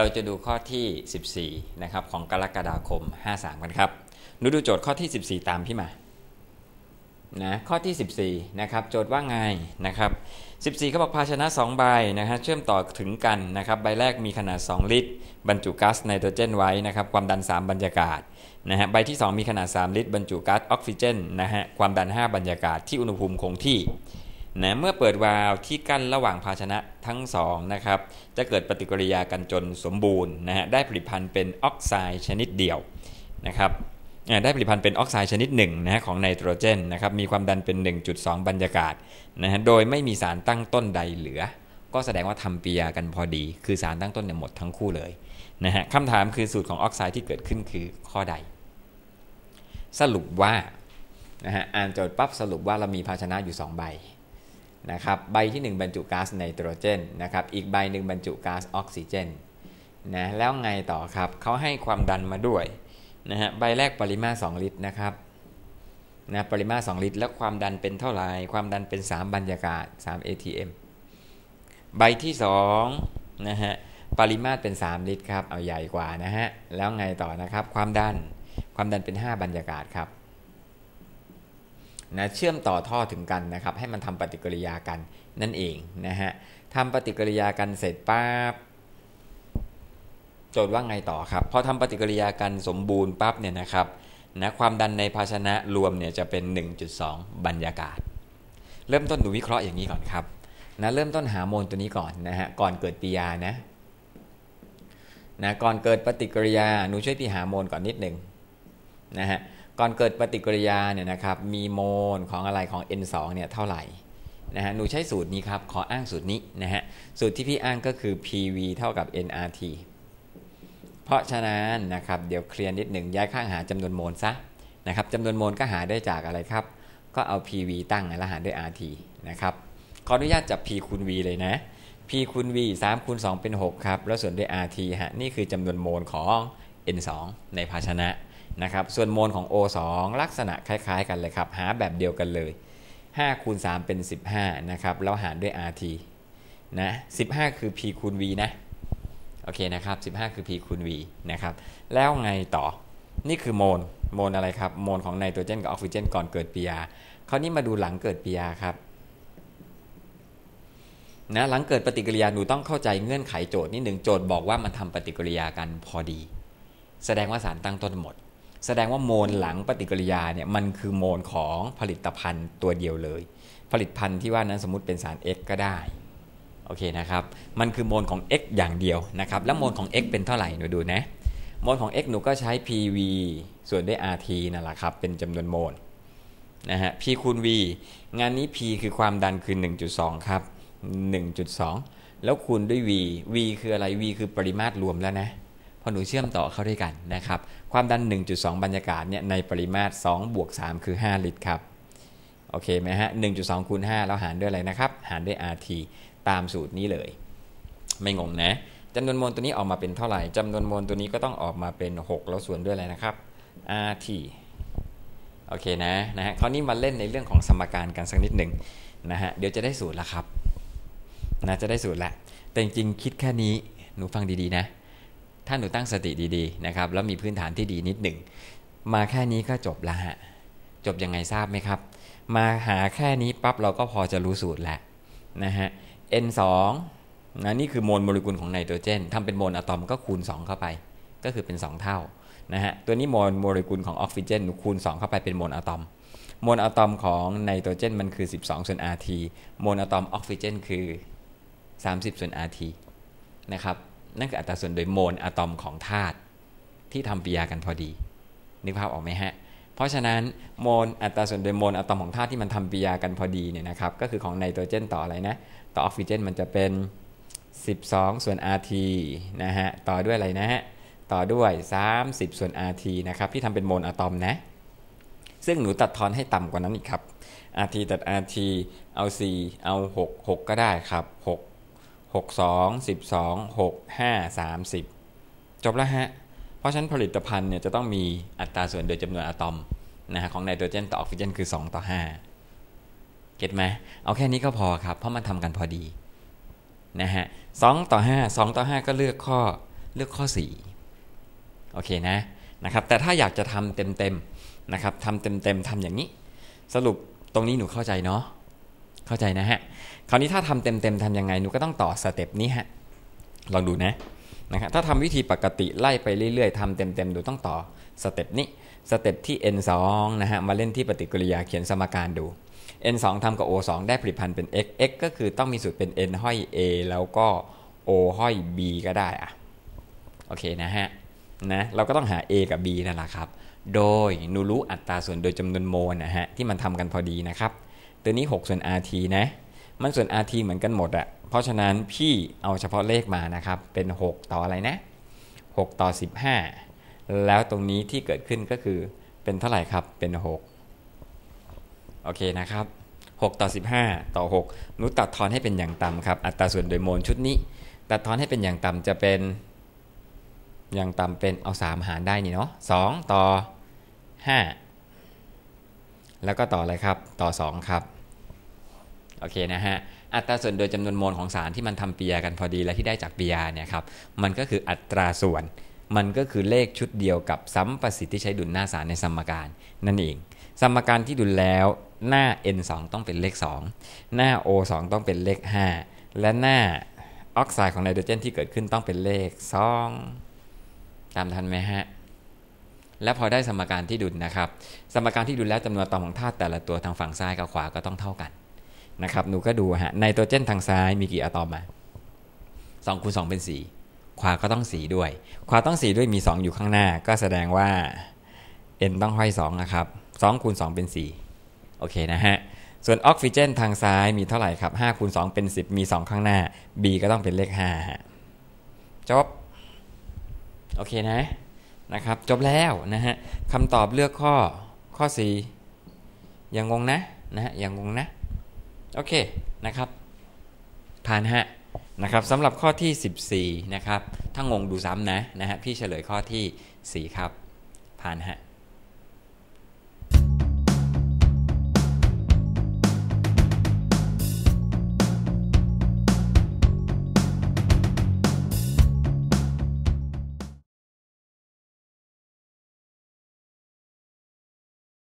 เราจะดูข้อที่ 14 นะครับ ของกรกฎาคม 53 กันครับนูดูโจทย์ข้อที่ 14 ตามพี่มานะข้อที่ 14 นะครับ โจทย์ว่าไงนะครับ 14เขาบอกภาชนะ 2 ใบนะฮะเชื่อมต่อถึงกันนะครับ ใบแรกมีขนาด 2 ลิตร บรรจุก๊าซไนโตรเจนไว้นะครับ ความดัน 3 บรรยากาศนะฮะใบที่ 2 มีขนาด 3 ลิตร บรรจุก๊าซออกซิเจนนะฮะความดัน 5 บรรยากาศที่อุณหภูมิคงที่ นะเมื่อเปิดวาล์วที่กั้นระหว่างภาชนะทั้งสองนะครับจะเกิดปฏิกิริยากันจนสมบูรณ์นะฮะได้ผลิตภัณฑ์เป็นออกไซด์ชนิดเดียวนะครับได้ผลิตภัณฑ์เป็นออกไซด์ชนิดหนึ่งนะฮะของไนโตรเจนนะครับมีความดันเป็น 1.2 บรรยากาศนะฮะโดยไม่มีสารตั้งต้นใดเหลือ ก็แสดงว่าทำปฏิกิริยากันพอดี คือสารตั้งต้นเนี่ยหมดทั้งคู่เลยนะฮะคำถามคือสูตรของออกไซด์ที่เกิดขึ้นคือข้อใด สรุปว่านะฮะอ่านโจทย์ปั๊บสรุปว่าเรามีภาชนะอยู่ 2 ใบ นะครับใบที่ 1 บรรจุก๊าซไนโตรเจนนะครับอีกใบหนึ่งบรรจุก๊าซออกซิเจนนะแล้วไงต่อครับเขาให้ความดันมาด้วยนะฮะใบแรกปริมาตร2ลิตรนะครับนะปริมาตร2ลิตร แล้วความดันเป็นเท่าไหร่ความดันเป็น 3 บรรยากาศ 3 atm ใบที่2นะฮะปริมาตรเป็น 3 ลิตรครับเอาใหญ่กว่านะฮะแล้วไงต่อนะครับความดันความดันเป็น 5 บรรยากาศครับ นะเชื่อมต่อท่อถึงกันนะครับ ให้มันทำปฏิกิริยากันนั่นเองนะฮะทำปฏิกิริยากันเสร็จปั๊บโจทย์ว่าไงต่อครับพอทำปฏิกิริยากันสมบูรณ์ปั๊บเนี่ยนะครับนะความดันในภาชนะรวมเนี่ยจะเป็น 1.2 บรรยากาศ เริ่มต้นดูวิเคราะห์อย่างนี้ก่อนครับนะเริ่มต้นหาโมลตัวนี้ก่อนนะฮะก่อนเกิดปฏิกิริยานะนะก่อนเกิดปฏิกิริยาหนูช่วยพี่หาโมลก่อนนิดหนึ่งนะฮะ ก่อนเกิดปฏิกิริยาเนี่ยนะครับมีโมลของอะไรของ N2 เนี่ยเท่าไหร่นะฮะหนูใช้สูตรนี้ครับ ขออ้างสูตรนี้นะฮะสูตรที่พี่อ้างก็คือ PV เท่ากับ nRT เพราะฉะนั้นนะครับเดี๋ยวเคลียร์นิดหนึ่งย้ายข้างหาจำนวนโมลซะนะครับจำนวนโมลก็หาได้จากอะไรครับ ก็เอา PV ตั้งแล้วหารด้วย RT นะครับขออนุญาตจับ P คูณ V เลยนะ P คูณ V 3คูณ2เป็น 6 ครับ แล้วส่วนด้วย RT ฮะนี่คือจำนวนโมลของ N2 ในภาชนะ นะครับส่วนโมลของ O2 ลักษณะคล้าย ๆ กันเลยครับ หาแบบเดียวกันเลย5คูณ3เป็น 15นะครับแล้วหารด้วย RT นะ15 คือ P คูณ V นะโอเคนะครับ15 คือ P คูณ V นะครับแล้วไงต่อนี่คือโมลโมลอะไรครับโมลของไนโตรเจนกับออกซิเจนก่อนเกิดปฏิกิริยาคราวนี้มาดูหลังเกิดปฏิกิริยาครับนะหลังเกิดปฏิกิริยาหนูต้องเข้าใจเงื่อนไขโจทย์นิดหนึ่งโจทย์บอกว่ามันทำปฏิกิริยากันพอดี แสดงว่าสารตั้งต้นหมด แสดงว่าโมลหลังปฏิกิริยาเนี่ยมันคือโมลของผลิตภัณฑ์ตัวเดียวเลย ผลิตภัณฑ์ที่ว่านั้นสมมติเป็นสาร X ก็ได้โอเคนะครับ มันคือโมลของ X อย่างเดียวนะครับ แล้วโมลของ X เป็นเท่าไหร่หนูดูนะ โมลของ X หนูก็ใช้ PV ส่วนด้วย RT นั่นแหละครับ เป็นจำนวนโมลนะฮะ P คูณ V งานนี้ P คือความดันคือ 1.2 ครับ 1.2 แล้วคูณด้วย V V คืออะไร V คือปริมาตรรวมแล้วนะ พอหนูเชื่อมต่อเข้าด้วยกันนะครับ ความดัน 1.2 บรรยากาศเนี่ยในปริมาตร2บวก3คือ 5 ลิตรครับ โอเคไหมฮะ 1.2 คูณ 5 แล้วหารด้วยอะไรนะครับ หารด้วย RT ตามสูตรนี้เลย ไม่งงนะจำนวนโมลตัวนี้ออกมาเป็นเท่าไหร่จำนวนโมลตัวนี้ก็ต้องออกมาเป็น 6 แล้วส่วนด้วยอะไรนะครับ RT โอเคนะนะฮะคราวนี้มาเล่นในเรื่องของสมการกันสักนิดหนึ่งนะฮะเดี๋ยวจะได้สูตรแล้วครับนะจะได้สูตรแล้วแต่จริงๆคิดแค่นี้หนูฟังดีๆนะ ถ้าหนูตั้งสติดีๆนะครับแล้วมีพื้นฐานที่ดีนิดหนึ่งมาแค่นี้ก็จบละฮะจบยังไงทราบไหมครับ มาหาแค่นี้ปั๊บเราก็พอจะรู้สูตรแล้วนะฮะ N2 นะนี่คือโมลโมเลกุลของไนโตรเจนทำเป็นโมลอะตอมก็คูณ 2 เข้าไป ก็คือเป็น 2 เท่านะฮะตัวนี้โมลโมเลกุลของออกซิเจนคูณ 2 เข้าไปเป็นโมลอะตอมโมลอะตอมของไนโตรเจนมันคือ 12 ส่วน RT โมลอะตอมออกซิเจนคือ 30 ส่วน RT นะครับ นั่นคืออัตราส่วนโดยโมลอะตอมของธาตุที่ทำปฏิกิริยากันพอดี นึกภาพออกไหมฮะ เพราะฉะนั้นโมลอัตราส่วนโดยโมลอะตอมของธาตุที่มันทำปฏิกิริยากันพอดีเนี่ยนะครับก็คือของไนโตรเจนต่ออะไรนะ ต่อออกซิเจนมันจะเป็น 12 ส่วน RT นะฮะต่อด้วยอะไรนะฮะต่อด้วย 30 ส่วน RT นะครับที่ทำเป็นโมลอะตอมนะซึ่งหนูตัดทอนให้ต่ำกว่านั้นอีกครับ RT ตัด RT เอา 4 เอา 6 6 ก็ได้ครับ 6 6 2 12 6 5 30 จบแล้วฮะ เพราะฉะนั้นผลิตภัณฑ์เนี่ยจะต้องมีอัตราส่วนโดยจำนวนอะตอมนะฮะของไนโตรเจนต่อออกซิเจนคือ 2 ต่อ 5 เก็ตไหมเอาแค่นี้ก็พอครับ เพราะมันทำกันพอดีนะฮะสต่อ 5 2 ต่อ 5 ก็เลือกข้อเลือกข้อ 4 โอเคนะนะครับแต่ถ้าอยากจะทำเต็มๆนะครับทำเต็มๆทำอย่างนี้ สรุปตรงนี้หนูเข้าใจเนาะ เข้าใจนะฮะ คราวนี้ถ้าทำเต็มๆทำยังไงหนูก็ต้องต่อสเต็ปนี้ฮะ ลองดูนะนะครับถ้าทำวิธีปกติไล่ไปเรื่อยๆทำเต็มๆหนูต้องต่อสเต็ปนี้สเต็ปที่ n 2 นะฮะมาเล่นที่ปฏิกิริยาเขียนสมการดู n 2ทำกับ o 2 ได้ผลิตภัณฑ์เป็น x x ก็คือต้องมีสูตรเป็น n ห้อย a แล้วก็ o ห้อย b ก็ได้อะโอเคนะฮะนะเราก็ต้องหา a กับ b นั่นแหละครับ โดยหนูรู้อัตราส่วนโดยจำนวนโมลนะฮะที่มันทำกันพอดีนะครับ ตัวนี้ 6 ส่วน rt นะ มันส่วน rt เหมือนกันหมดอะเพราะฉะนั้นพี่เอาเฉพาะเลขมานะครับ เป็น 6 ต่ออะไรนะ 6 ต่อ 15 แล้วตรงนี้ที่เกิดขึ้นก็คือเป็นเท่าไหร่ครับ เป็น 6 โอเคนะครับ 6 ต่อ 15 ต่อ 6นุตัดทอนให้เป็นอย่างต่ำครับ อัตราส่วนโดยโมลชุดนี้ ตัดทอนให้เป็นอย่างต่ำจะเป็นอย่างต่ำเป็นเอา 3 หารได้นี่เนาะ2ต่อ 5 แล้วก็ต่ออะไรครับ ต่อ 2 ครับ โอเคนะฮะ อัตราส่วนโดยจำนวนโมลของสารที่มันทำปียกันพอดีและที่ได้จากเปียเนี่ยครับ มันก็คืออัตราส่วน มันก็คือเลขชุดเดียวกับสัมประสิทธิ์ที่ใช้ดุลหน้าสารในสมการ นั่นเอง สมการที่ดุลแล้วหน้า n 2 ต้องเป็นเลข 2 หน้า o 2 ต้องเป็นเลข 5 และหน้าออกไซด์ของไนโตรเจนที่เกิดขึ้นต้องเป็นเลข 2 ตามทันไหมฮะ และพอได้สมการที่ดุลนะครับ สมการที่ดุลแล้วจำนวนอะตอมของธาตุแต่ละตัวทางฝั่งซ้ายกับขวาก็ต้องเท่ากันนะครับหนูก็ดูฮะไนโตรเจนทางซ้ายมีกี่อะตอมมา2คูณ2เป็น 4 ขวาก็ต้อง 4 ด้วย ขวาต้อง 4 ด้วยมี 2 อยู่ข้างหน้า ก็แสดงว่า n ต้องห้อย2นะครับ2คูณ2เป็น 4 โอเคนะฮะส่วนออกซิเจนทางซ้ายมีเท่าไหร่ครับ5คูณ2เป็น 10 มี 2 ข้างหน้า b ก็ต้องเป็นเลข5ฮะจบโอเคนะ นะครับ จบแล้วนะฮะคำตอบเลือกข้อข้อ4ยังงงนะนะฮะอย่างงงนะ โอเคนะครับ ผ่านฮะนะครับสำหรับข้อที่ 14 นะครับ ถ้างงดูซ้ำนะนะฮะพี่เฉลยข้อที่ 4 ครับ ผ่านฮะ